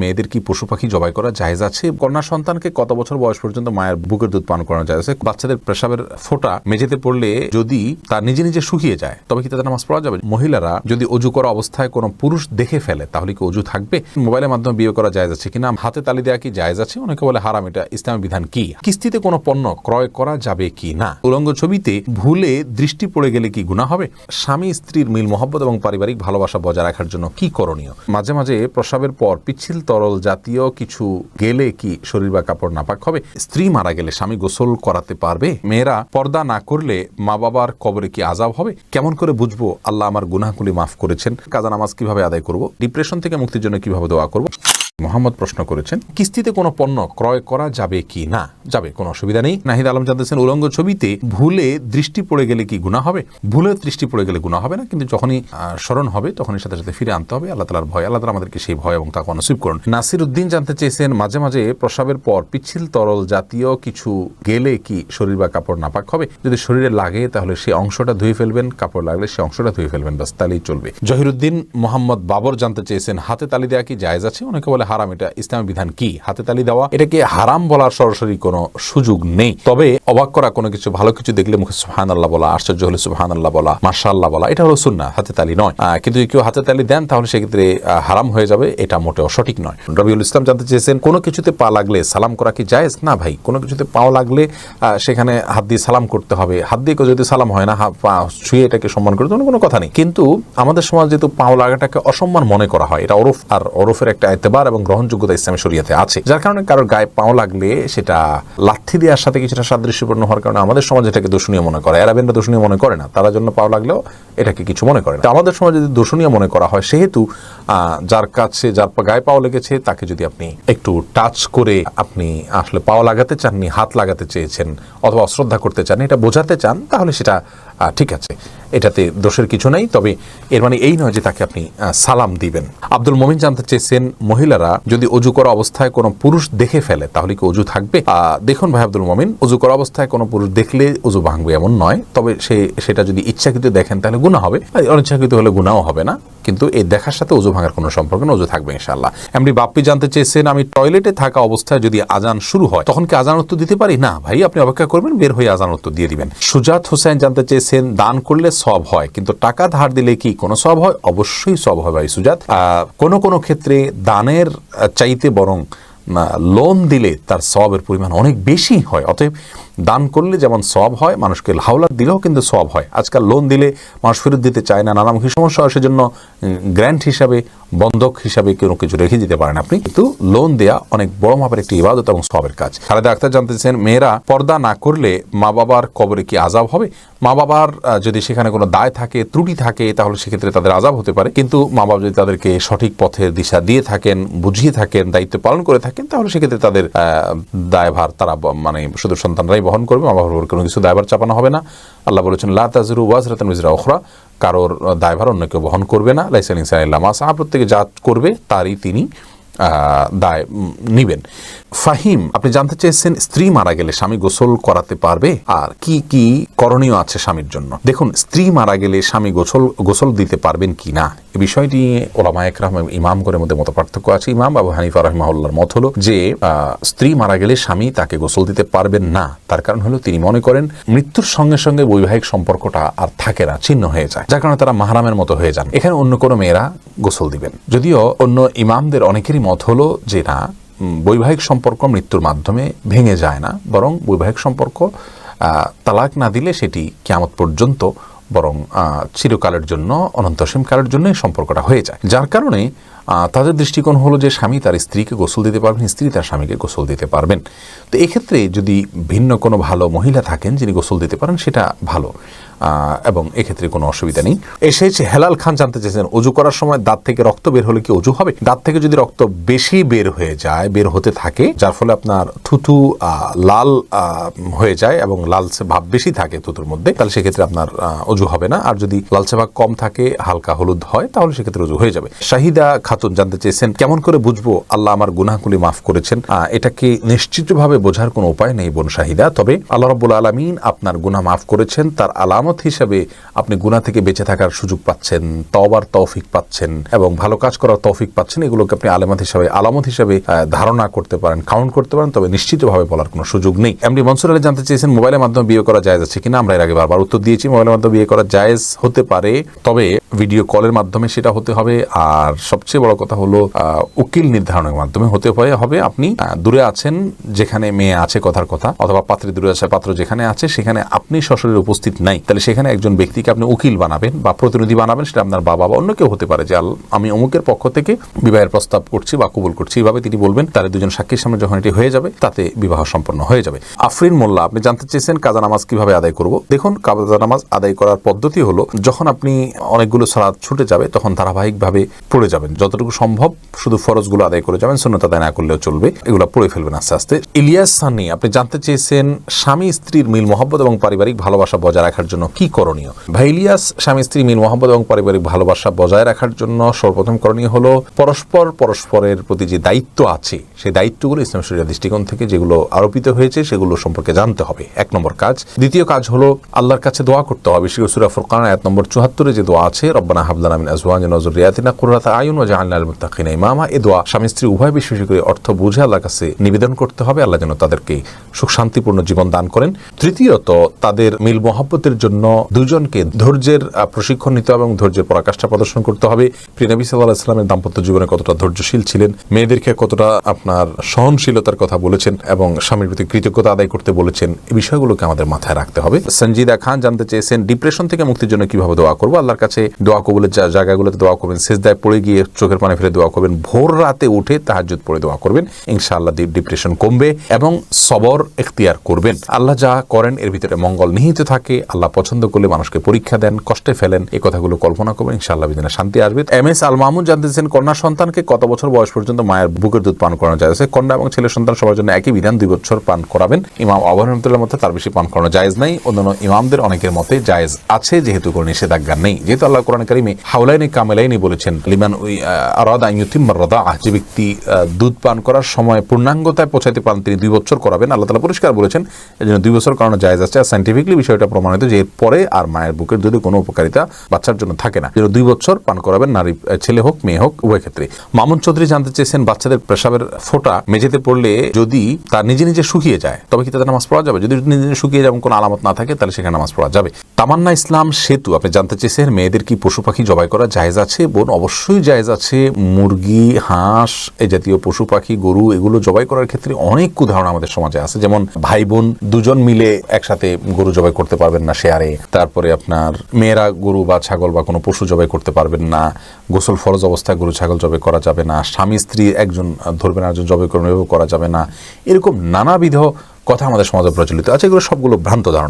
মেয়েদের কি পশু পাখি জবাই করা জায়েজ আছে? কন্যা সন্তানকে কত বছর বয়স পর্যন্ত মায়ের বুকের দুধ পান করানো যায়? আছে বাচ্চাদের পেশাবের ফোটা মেঝেতে পড়লে যদি তার নিজে নিজে শুকিয়ে যায়, তবে কি তাদের নামাজ পড়া যাবে? মহিলারা যদি অজু করা অবস্থায় কোনো পুরুষ দেখে ফেলে, তাহলে কি অজু থাকবে? মোবাইলের মাধ্যমে বিয়ে করা জায়েজ আছে কিনা? হাতে তালি দেওয়া কি জায়েজ আছে? অনেকে বলে হারাম, এটা ইসলামের বিধান কি? কিস্তিতে কোনো পণ্য ক্রয় করা যাবে কি না? উলঙ্গ ছবিতে ভুলে দৃষ্টি পড়ে গেলে কি গুণা হবে? স্বামী, স্ত্রীর মিল, মহব্বত এবং পারিবারিক ভালোবাসা বজায় রাখার জন্য কি করণীয়? মাঝে মাঝে প্রসাবের পর পিচ্ছিল তরল জাতীয় কিছু গেলে কি শরীর বা কাপড় নাপাক হবে? স্ত্রী মারা গেলে স্বামী গোসল করাতে পারবে? মেয়েরা পর্দা না করলে মা বাবার কবরে কি আজাব হবে? কেমন করে বুঝব? আল্লাহ আমার গুনাহগুলি মাফ করেছেন। কাজা নামাজ কীভাবে আদায় করব? ডিপ্রেশন থেকে মুক্তির জন্য কীভাবে দোয়া করব? মোহাম্মদ প্রশ্ন করেছেন, কিস্তিতে কোনো পণ্য ক্রয় করা যাবে কি না? যাবে, কোনো অসুবিধা নেই। নাহিদ আলম জানতেছেন, উলঙ্গ ছবিতে ভুলে দৃষ্টি পড়ে গেলে কি গুণা হবে? ভুলে দৃষ্টি পড়ে গেলে গুণা হবে না, কিন্তু যখনই স্মরণ হবে, তখনই সাথে সাথে ফিরে আনতে হবে। আল্লাহ তালার ভয়, আল্লাহ তালা আমাদেরকে সেই ভয় এবং তাকে নসিব করুন। নাসির উদ্দিন জানতে চেয়েছেন, মাঝে মাঝে প্রসাবের পর পিচ্ছিল তরল জাতীয় কিছু গেলে কি শরীর বা কাপড় নাপাক হবে? যদি শরীরে লাগে, তাহলে সেই অংশটা ধুয়ে ফেলবেন, কাপড় লাগলে সেই অংশটা ধুয়ে ফেলবেন বাস তাহলেই চলবে। জহিরুদ্দিন মোহাম্মদ বাবর জানতে চেয়েছেন, হাতে তালি দেওয়া কি জায়েজ আছে? অনেকে বলে হারাম, এটা ইসলামের বিধান কি? হাতে তালি দেওয়া, এটাকে হারাম বলার সরাসরি কোনো সুযোগ নেই। তবে অবাক করা কোনো কিছু, ভালো কিছু দেখলে মুখে সুহান আল্লাহ বলা, আশ্চর্য হলে সুহান আল্লাহ বলা মার্শা আল্লাহ বলা, এটা হলো সুন্না হাতে তালি নয়। কিন্তু যদি কেউ হাতে তালি দেন, তাহলে সেক্ষেত্রে হারাম হয়ে যাবে, এটা মোটেও সঠিক নয়। রবিউল ইসলাম জানতে চেয়েছেন, কোনো কিছুতে পা লাগলে সালাম করা কি জায়েজ? না ভাই, কোনো কিছুতে পাও লাগলে সেখানে হাত দিয়ে সালাম করতে হবে। হাত দিয়ে যদি সালাম হয় না পা ছুঁয়ে এটাকে সম্মান করতে কোনো কথা নেই। কিন্তু আমাদের সমাজ যেহেতু পাও লাগাটাকে অসম্মান মনে করা হয়, এটা ওরফ আর ওরফের একটা এতেবার এবং গ্রহণযোগ্যতা ইসলামের শরীয়তে আছে। যার কারণে কারোর গায়ে পাও লাগলে সেটা লাথি দেওয়ার সাথে কিছুটা সাদৃশ্যপূর্ণ হওয়ার কারণে আমাদের সমাজ এটাকে দোষণীয় মনে করে। অ্যারাবেনরা দোষণীয় মনে করে না। তারা জন্য পাও লাগলেও এটাকে কিছু মনে করে না। আমাদের সমাজে যদি দোষণীয় মনে করা হয়, সেহেতু যার কাছে, যার গায়ে পাও লেগেছে, তাকে যদি আপনি একটু টাচ করে আপনি আসলে পাও লাগাতে চাননি, হাত লাগাতে চেয়েছেন অথবা অশ্রদ্ধা করতে চান এটা বোঝাতে চান, তাহলে সেটা ঠিক আছে, এটাতে দোষের কিছু নেই, তবে এর মানে এই নয় যে তাকে আপনি সালাম দিবেন। আব্দুল মমিন জানতে চেয়েছেন, মহিলারা যদি অজু করা অবস্থায় কোনো পুরুষ দেখে ফেলে, তাহলে কি অজু থাকবে? দেখুন ভাই আব্দুল মমিন, অজু করা অবস্থায় কোনো পুরুষ দেখলে অজু ভাঙবে এমন নয়, তবে সে, সেটা যদি ইচ্ছাকৃত দেখেন, তাহলে গুণা হবে। অনিচ্ছাকৃত হলে গুণাও হবে না, কিন্তু এই দেখার সাথে অজু ভাঙার কোনো সম্পর্ক না অজু থাকবে ইনশাল্লাহ এমনি বাপ্পি জানতে চেয়েছেন, আমি টয়লেটে থাকা অবস্থায় যদি আজান শুরু হয়, তখন কি আজান উত্তর দিতে পারি? না ভাই, আপনি অপেক্ষা করবেন, বের হয়ে আজান উত্তর দিয়ে দিবেন। সুজাত হোসেন জানতে চেয়েছেন দান করলে সব হয়, কিন্তু টাকা ধার দিলে কি কোনো সব হয়? অবশ্যই সব হয় ভাই সুজাত। কোনো কোনো ক্ষেত্রে দানের চাইতে বরং লোন দিলে তার সবের পরিমাণ অনেক বেশি হয়। অতএব দান করলে যেমন সব হয়, মানুষকে হাওলাত দিলেও কিন্তু সব হয়। আজকাল লোন দিলে মানুষ ফেরত দিতে চায় না, নানামুখী সমস্যা হয়, সেজন্য গ্র্যান্ট হিসাবে, বন্ধক হিসাবে কোনো কিছু রেখে দিতে পারেন আপনি। কিন্তু লোন দেয়া অনেক বড় মাপের একটি ইবাদত এবং সবের কাজ। খালেদা আক্তার জানতেছেন মেয়েরা পর্দা না করলে মা বাবার কবরে কি আজাব হবে? মা বাবার যদি সেখানে কোনো দায় থাকে, ত্রুটি থাকে, তাহলে সেক্ষেত্রে তাদের আজাব হতে পারে। কিন্তু মা বাবা যদি তাদেরকে সঠিক পথের দিশা দিয়ে থাকেন, বুঝিয়ে থাকেন, দায়িত্ব পালন করে থাকেন, তাহলে সেক্ষেত্রে তাদের দায়ভার তারা মানে শুধু সন্তানরাই বহন করবে আমার কোনো কিছু দায়ভার চাপানো হবে না। আল্লাহ বলেছেন, লা তাজরু ওয়াজরাতান মিজরা ওখরা কারোর দায়ভার অন্য কেউ বহন করবে না। লাইসেন ইনসান ইল্লা মা প্রত্যেকে যা করবে তারই তিনি দায় নিবেন। ফাহিম, আপনি জানতে চেয়েছেন স্ত্রী মারা গেলে স্বামী গোসল করাতে পারবে? আর কি কি করণীয় আছে স্বামীর জন্য? দেখুন, স্ত্রী মারা গেলে স্বামী গোসল গোসল দিতে পারবেন কি না? এ বিষয়টি ওলামা একরাম ইমাম করে মধ্যে মত পার্থক্য আছে। ইমাম আবু হানিফা রহমাউল্লার মত হলো যে স্ত্রী মারা গেলে স্বামী তাকে গোসল দিতে পারবেন না। তার কারণ হলো তিনি মনে করেন মৃত্যুর সঙ্গে সঙ্গে বৈবাহিক সম্পর্কটা আর থাকে না, ছিন্ন হয়ে যায়। যার কারণে তারা মাহারামের মতো হয়ে যান। এখানে অন্য কোনো মেয়েরা গোসল দিবেন। যদিও অন্য ইমামদের অনেকেরই মত হলো যে না বৈবাহিক সম্পর্ক মৃত্যুর মাধ্যমে ভেঙে যায় না, বরং বৈবাহিক সম্পর্ক তালাক না দিলে সেটি কেমত পর্যন্ত বরং চিরকালের জন্য, অনন্তসীমকালের জন্যই জন্য সম্পর্কটা হয়ে যায়। যার কারণে তাদের দৃষ্টিকোণ হলো যে স্বামী তার স্ত্রীকে গোসল দিতে পারবেন, স্ত্রী তার স্বামীকে গোসল দিতে পারবেন। তো এক্ষেত্রে যদি ভিন্ন কোনো ভালো মহিলা থাকেন যিনি গোসল দিতে পারেন, সেটা ভালো। এবং এক্ষেত্রে কোনো অসুবিধা নেই। এসেছে হেলাল খান জানতে চেয়েছেন অজু করার সময় দাঁত থেকে রক্ত বের হলে কি অজু হবে? দাঁত থেকে যদি রক্ত বেশি বের হয়ে যায়, বের হতে থাকে, যার ফলে আপনার থুতু লাল হয়ে যায় এবং লালচে ভাব বেশি থাকে থুতুর মধ্যে, তাহলে সেক্ষেত্রে আপনার অজু হবে না। আর যদি লালচে ভাব কম থাকে, হালকা হলুদ হয়, তাহলে সেক্ষেত্রে অজু হয়ে যাবে। শাহিদা খাতুন খাতুন জানতে চেয়েছেন, কেমন করে বুঝব আল্লাহ আমার গুনাহগুলি মাফ করেছেন? এটাকে নিশ্চিতভাবে বোঝার কোনো উপায় নেই, বোন শাহিদা? তবে আল্লাহ রাব্বুল আলামিন আপনার গুনাহ মাফ করেছেন, তার আলামত হিসাবে আপনি গুনাহ থেকে বেঁচে থাকার সুযোগ পাচ্ছেন, তওবার তৌফিক পাচ্ছেন এবং ভালো কাজ করার তৌফিক পাচ্ছেন, এগুলোকে আপনি আলামত হিসাবে আলামত হিসাবে ধারণা করতে পারেন কাউন্ট করতে পারেন, তবে নিশ্চিতভাবে বলার কোনো সুযোগ নেই। এমনি মনসুর আলী জানতে চেয়েছেন, মোবাইলের মাধ্যমে বিয়ে করা জায়েজ আছে কিনা? আমরা এর আগে বারবার উত্তর দিয়েছি, মোবাইলের মাধ্যমে বিয়ে করা জায়েজ হতে পারে, তবে ভিডিও কলের মাধ্যমে সেটা হতে হবে, আর সবচেয়ে বড় কথা হলো উকিল নির্ধারণের মাধ্যমে হতে হয় হবে আপনি দূরে আছেন, যেখানে মেয়ে আছে কথার কথা, অথবা পাত্রী দূরে আছে, পাত্র যেখানে আছে, সেখানে আপনি সশরীরে উপস্থিত নাই। তাহলে সেখানে একজন ব্যক্তিকে আপনি উকিল বানাবেন বা প্রতিনিধি বানাবেন, সেটা আপনার বাবা বা অন্য কেউ হতে পারে, যে আমি অমুকের পক্ষ থেকে বিবাহের প্রস্তাব করছি বা কবুল করছি। এইভাবে তিনি বলবেন, তাহলে দুজন সাক্ষীর সামনে যখন এটি হয়ে যাবে, তাতে বিবাহ সম্পন্ন হয়ে যাবে। আফরিন মোল্লা, আপনি জানতে চেয়েছেন কাজা নামাজ কীভাবে আদায় করব? দেখুন, কাজা নামাজ আদায় করার পদ্ধতি হলো, যখন আপনি অনেকগুলো সালাদ ছুটে যাবে, তখন ধারাবাহিকভাবে পড়ে যাবেন। যতটুকু সম্ভব শুধু ফরজগুলো আদায় করে যাবেন শূন্যতা আদায় না করলেও চলবে। এগুলো পড়ে ফেলবেন আস্তে আস্তে। ইলিয়াস সানি, আপনি জানতে চেয়েছেন স্বামী স্ত্রীর মিল মহব্বত এবং পারিবারিক ভালোবাসা বজায় রাখার জন্য কি করণীয়? ভাই ইলিয়াস, স্বামী স্ত্রী মিল মহব্বত এবং পারিবারিক ভালোবাসা বজায় রাখার জন্য সর্বপ্রথম করণীয় হলো পরস্পর পরস্পরের প্রতি যে দায়িত্ব আছে, সেই দায়িত্বগুলো ইসলাম শরিয়া দৃষ্টিকোণ থেকে যেগুলো আরোপিত হয়েছে, সেগুলো সম্পর্কে জানতে হবে। এক নম্বর কাজ। দ্বিতীয় কাজ হলো আল্লাহর কাছে দোয়া করতে হবে। বিশেষ করে সুরা ফুরকান, আয়াত নম্বর চুহাত্তরে যে দোয়া আছে, রব্বানা হাবলানা মিন আজওয়াজ নজরিয়াতিনা কুররাতা আয়ুন ওয়া জাআলনা লিল ইমামা। এই দোয়া স্বামী স্ত্রী উভয় বেশি বেশি করে অর্থ বুঝে আল্লাহর কাছে নিবেদন করতে হবে। আল্লাহ যেন তাদেরকে সুখ শান্তিপূর্ণ জীবন দান করেন। তৃতীয়ত, তাদের মিল মহাব্বতের জন্য দুজনকে ধৈর্যের প্রশিক্ষণ নিতে হবে এবং ধৈর্যের পরাকাষ্ঠা প্রদর্শন করতে হবে। প্রিয়নবী সাল্লাহ ইসলামের দাম্পত্য জীবনে কতটা ধৈর্যশীল ছিলেন মেয়েদেরকে কতটা আপনার সহনশীলতার কথা বলেছেন এবং স্বামীর প্রতি কৃতজ্ঞতা আদায় করতে বলেছেন, এই বিষয়গুলোকে আমাদের মাথায় রাখতে হবে। সঞ্জিদা খান জানতে চেয়েছেন ডিপ্রেশন থেকে মুক্তির জন্য কীভাবে দোয়া করব? আল্লাহর কাছে দোয়া কবুলের জায়গাগুলোতে দোয়া করবেন শেষদায় পড়ে গিয়ে চোখের পানি ফেলে দোয়া করবেন। ভোর রাতে উঠে তাহাজ্জুদ পড়ে দোয়া করবেন। ইনশাআল্লাহ ডিপ্রেশন কমবে এবং সবর এখতিয়ার করবেন। আল্লাহ যা করেন, এর ভিতরে মঙ্গল নিহিত থাকে। আল্লাহ পছন্দ করলে মানুষকে পরীক্ষা দেন, কষ্টে ফেলেন। এই কথাগুলো কল্পনা করবেন, ইনশাআল্লাহ বিদিনে শান্তি আসবে। এম এস আল মাহমুদ জানতে চেয়েছেন কন্যা সন্তানকে কত বছর বয়স পর্যন্ত মায়ের বুকের দুধ পান করানো যায়? কন্যা এবং ছেলে সন্তান সবার জন্য একই বিধান, দুই বছর পান করাবেন। ইমাম আবহাওয়ার মধ্যে তার বেশি পান করানো জায়েজ নাই। অন্যান্য ইমামদের অনেকের মতে জায়েজ আছে, যেহেতু কোনো নিষেধাজ্ঞা নেই। যেহেতু আল্লাহ কোরআন কারিমে হাউলাইনি কামেলাইনি বলেছেন, লিমান আরাদা ইউতিম্মার রদা যে ব্যক্তি দুধ পান করার সময় পূর্ণাঙ্গতায় পৌঁছাতে পারেন, তিনি দুই বছর করাবেন। আল্লাহ তালা পরিষ্কার বলেছেন এই জন্য দুই বছর করানো জায়েজ আছে। আর সাইন্টিফিকলি বিষয়টা প্রমাণিত যে এরপরে আর মায়ের বুকের যদি কোনো উপকারিতা বাচ্চার জন্য থাকে না। যেন দুই বছর পান করাবেন, নারী ছেলে হোক, মেয়ে হোক, উভয় ক্ষেত্রে। মামুন চৌধুরী জানতে চেয়েছেন, বাচ্চাদের পেশাবের ফোঁটা মেঝেতে পড়লে যদি তার নিজে নিজে শুকিয়ে যায়, তবে কি তাদের নামাজ পড়া যাবে? যদি নিজে নিজে শুকিয়ে যাবে কোনো আলামত না থাকে, তাহলে সেখানে নামাজ পড়া যাবে। তামান্না ইসলাম সেতু, আপনি জানতে চেয়েছেন, মেয়েদের কি পশু পাখি জবাই করা জায়েজ আছে? বোন, অবশ্যই জায়েজ আছে। মুরগি, হাঁস, এই জাতীয় পশু পাখি, গরু, এগুলো জবাই করার ক্ষেত্রে অনেক উদাহরণ আমাদের সমাজে আছে। যেমন ভাই বোন দুজন মিলে একসাথে গরু জবাই করতে পারবেন না শেয়ারে। তারপরে আপনার মেয়েরা গরু বা ছাগল বা কোনো পশু জবাই করতে পারবেন না। গোসল ফরজ অবস্থায় গরু ছাগল জবাই করা যাবে না। স্বামী, স্ত্রী একজন ধরবেন একজন জবাই করবেন করা যাবে না। এরকম নানাবিধ কথা আমাদের সমাজে প্রচলিত আছে। এগুলো সবগুলো ভ্রান্ত ধারণা।